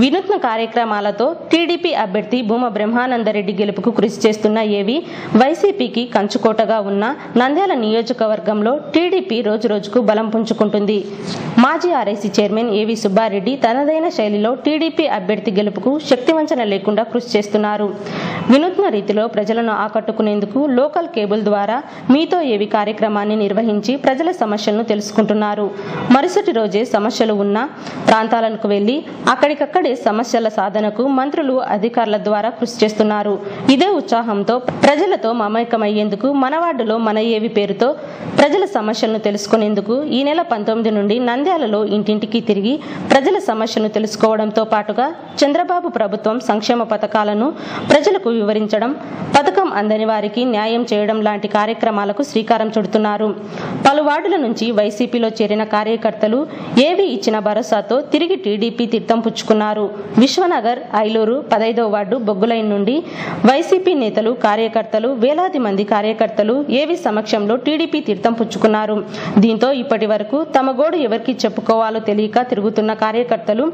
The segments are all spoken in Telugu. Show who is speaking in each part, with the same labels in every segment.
Speaker 1: వినూత్న కార్యక్రమాలతో టీడీపీ అభ్యర్థి భూమ బ్రహ్మానందరెడ్డి గెలుపుకు కృషి చేస్తున్న ఏవి వైసీపీకి కంచుకోటగా ఉన్న నంద్యాల నియోజకవర్గంలో టీడీపీ రోజురోజుకు బలం పుంజుకుంటుంది. మాజీ ఆర్ఐసీ చైర్మన్ ఏవి సుబ్బారెడ్డి తనదైన శైలిలో టీడీపీ అభ్యర్థి గెలుపుకు శక్తివంచన లేకుండా కృషి చేస్తున్నారు. వినూత్న రీతిలో ప్రజలను ఆకట్టుకునేందుకు లోకల్ కేబుల్ ద్వారా మీతో ఏవి కార్యక్రమాన్ని నిర్వహించి ప్రజల సమస్యలను తెలుసుకుంటున్నారు. మరుసటి రోజే సమస్యలు ఉన్న ప్రాంతాలకు వెళ్ళి అక్కడికక్కడ సమస్యల సాధనకు మంత్రులు అధికారుల ద్వారా కృషి చేస్తున్నారు. ఇదే ఉత్సాహంతో ప్రజలతో మమేకమయ్యేందుకు మన వార్డులో మన ఏవి పేరుతో ప్రజల సమస్యలను తెలుసుకునేందుకు ఈ నెల పంతొమ్మిది నుండి నంద్యాలలో ఇంటింటికి తిరిగి ప్రజల సమస్యను తెలుసుకోవడంతో పాటుగా చంద్రబాబు ప్రభుత్వం సంక్షేమ పథకాలను ప్రజలకు వివరించడం పథకం అందని వారికి న్యాయం చేయడం లాంటి కార్యక్రమాలకు శ్రీకారం చుడుతున్నారు. పలు వార్డుల నుంచి వైసీపీలో చేరిన కార్యకర్తలు ఏవి ఇచ్చిన భరోసాతో తిరిగి టీడీపీ తీర్థం పుచ్చుకున్నారు. విశ్వనగర్ ఐలూరు పదైదో వార్డు బొగ్గులైన్ నుండి వైసీపీ నేతలు కార్యకర్తలు వేలాది మంది కార్యకర్తలు ఏవి సమక్షంలో టీడీపీ తీర్థం పుచ్చుకున్నారు? దీంతో ఇప్పటి వరకు తమ గోడు ఎవరికి చెప్పుకోవాలో తెలియక తిరుగుతున్న కార్యకర్తలు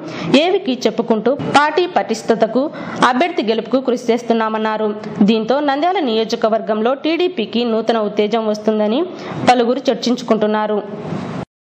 Speaker 1: ఏవికి చెప్పుకుంటూ పార్టీ పటిష్టతకు అభ్యర్థి గెలుపుకు కృషి చేస్తున్నామన్నారు. దీంతో నంద్యాల నియోజకవర్గంలో టీడీపీకి నూతన ఉత్తేజం వస్తుందని పలువురు చర్చించుకుంటున్నారు.